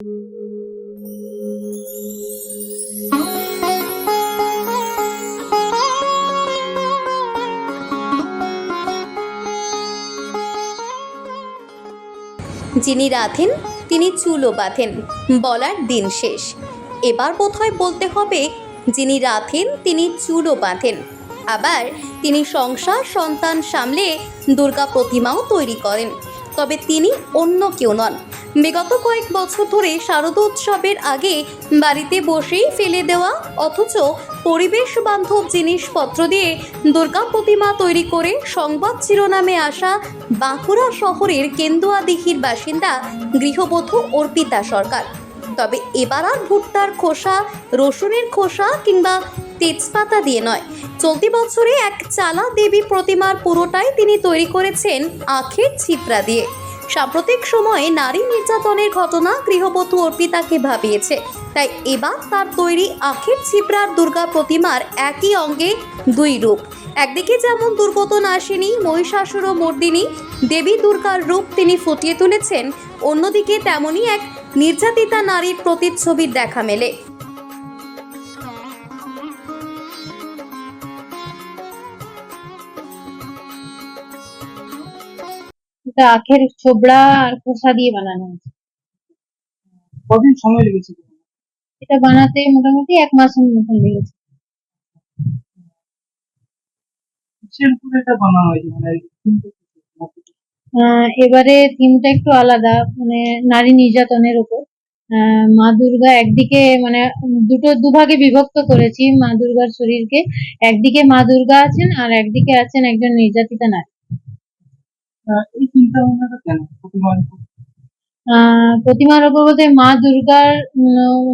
যিনি রাধেন, তিনি চুলও বাঁধেন। বলার দিন শেষ। এবার বোধহয় বলতে হবে, যিনি রাধেন, তিনি চুলও বাঁধেন। আবার তিনি সংসার, সন্তান সামলে দুর্গা প্রতিমাও তৈরি করেন। তবে তিনি অন্য কেউ নন। বিগত কয়েক বছর ধরে শারদোৎসবের আগে বাড়িতে বসেই ফেলে দেওয়া অথচ পরিবেশ বান্ধব জিনিসপত্র দিয়ে দুর্গা প্রতিমা তৈরি করে সংবাদ শিরোনামে আসা বাঁকুড়া শহরের কেন্দুয়াদিঘির বাসিন্দা গৃহবধূ অর্পিতা সরকার। তবে এবার আর ভুট্টার খোসা, রসুনের খোসা কিংবা তেজপাতা দিয়ে নয়। চলতি বছরে এক চালা দেবী প্রতিমার পুরোটাই তিনি তৈরি করেছেন আখের ছিপড়া দিয়ে। সাম্প্রতিক সময়ে নারী নির্যাতনের ঘটনা গৃহবধূ অর্পিতাকে ভাবিয়েছে। তাই এবার তার তৈরি আখের ছিপড়ার দুর্গা প্রতিমার একই অঙ্গে দুই রূপ। একদিকে যেমন দুর্গত নাশিনী মহিষাসুর ও মর্দিনী, দেবী দুর্গার রূপ তিনি ফুটিয়ে তুলেছেন, অন্যদিকে তেমনই এক নির্যাতিতা নারীর প্রতিচ্ছবির দেখা মেলে। এটা আখের ছোবড়া আর খোসা দিয়ে বানানো হয়েছে। কদিন সময় লেগেছে? এটা বানাতে মোটামুটি এক মাসের মতন লেগেছে। মানে এবারে থিমটা একটু আলাদা মানে নারী নির্যাতনের উপর আহ, মা দুর্গা একদিকে মানে দুটো দুভাগে বিভক্ত করেছি মা দুর্গার শরীরকে। একদিকে মা দুর্গা আছেন আর একদিকে আছেন একজন নির্যাতিতা নারী। এই চিন্তা ভাবনাটা কেন? প্রতিমার উপর? প্রতিমার ওপর বলতে মা দুর্গার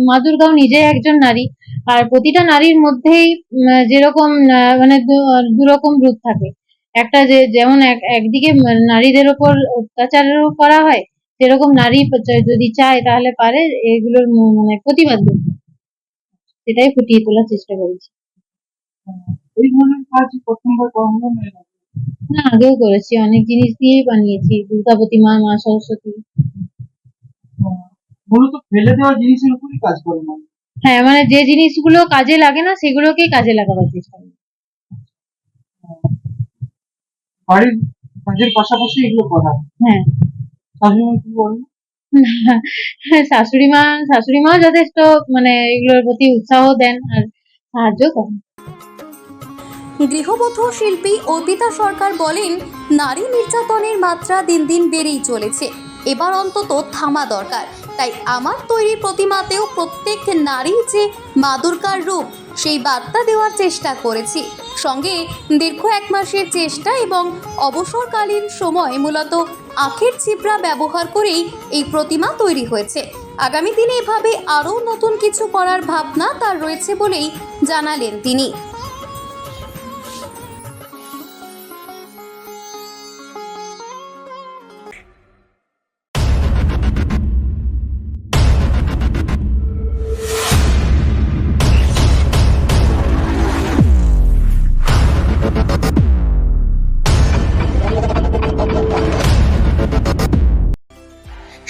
মা দুর্গাও নিজেই একজন নারী। আর প্রতিটা নারীর মধ্যেই যেরকম মানে দুরকম রূপ থাকে। একটা যে যেমন এক- একদিকে নারীদের ওপর অত্যাচারও করা হয় সেরকম নারী যদি চায় তাহলে পারে এগুলোর মানে প্রতিবাদ করতে। সেটাই ফুটিয়ে তোলার চেষ্টা করেছি। আহ, এই ধরনের কাজ প্রথমবার হলো না আগেও করেছি। অনেক জিনিস দিয়েই বানিয়েছি। দুর্গা প্রতিমা মা সরস্বতী। মূলত ফেলে দেওয়া জিনিসের উপরই কাজ করে না। হ্যাঁ মানে যে জিনিসগুলো কাজে লাগে না সেগুলোকেই কাজে লাগাবার চেষ্টা করি। বাড়ির কাজের পাশাপাশি এগুলো করা। হ্যাঁ। শাশুড়ি কি বলেন শাশুড়ি মা শাশুড়ি মাও যথেষ্ট মানে এগুলোর প্রতি উৎসাহ দেন আর সাহায্য করেন। গৃহবধূ শিল্পী অর্পিতা সরকার বলেন, নারী নির্যাতনের মাত্রা দিন দিন বেড়েই চলেছে। এবার অন্তত থামা দরকার। তাই আমার তৈরি প্রতিমাতেও প্রত্যেক নারী যে মাদুরকার রূপ, সেই বার্তা দেওয়ার চেষ্টা করেছি। সঙ্গে দীর্ঘ এক মাসের চেষ্টা এবং অবসরকালীন সময় মূলত আখের ছিপড়া ব্যবহার করেই এই প্রতিমা তৈরি হয়েছে। আগামী দিনে এভাবে আরও নতুন কিছু করার ভাবনা তার রয়েছে বলেই জানালেন তিনি।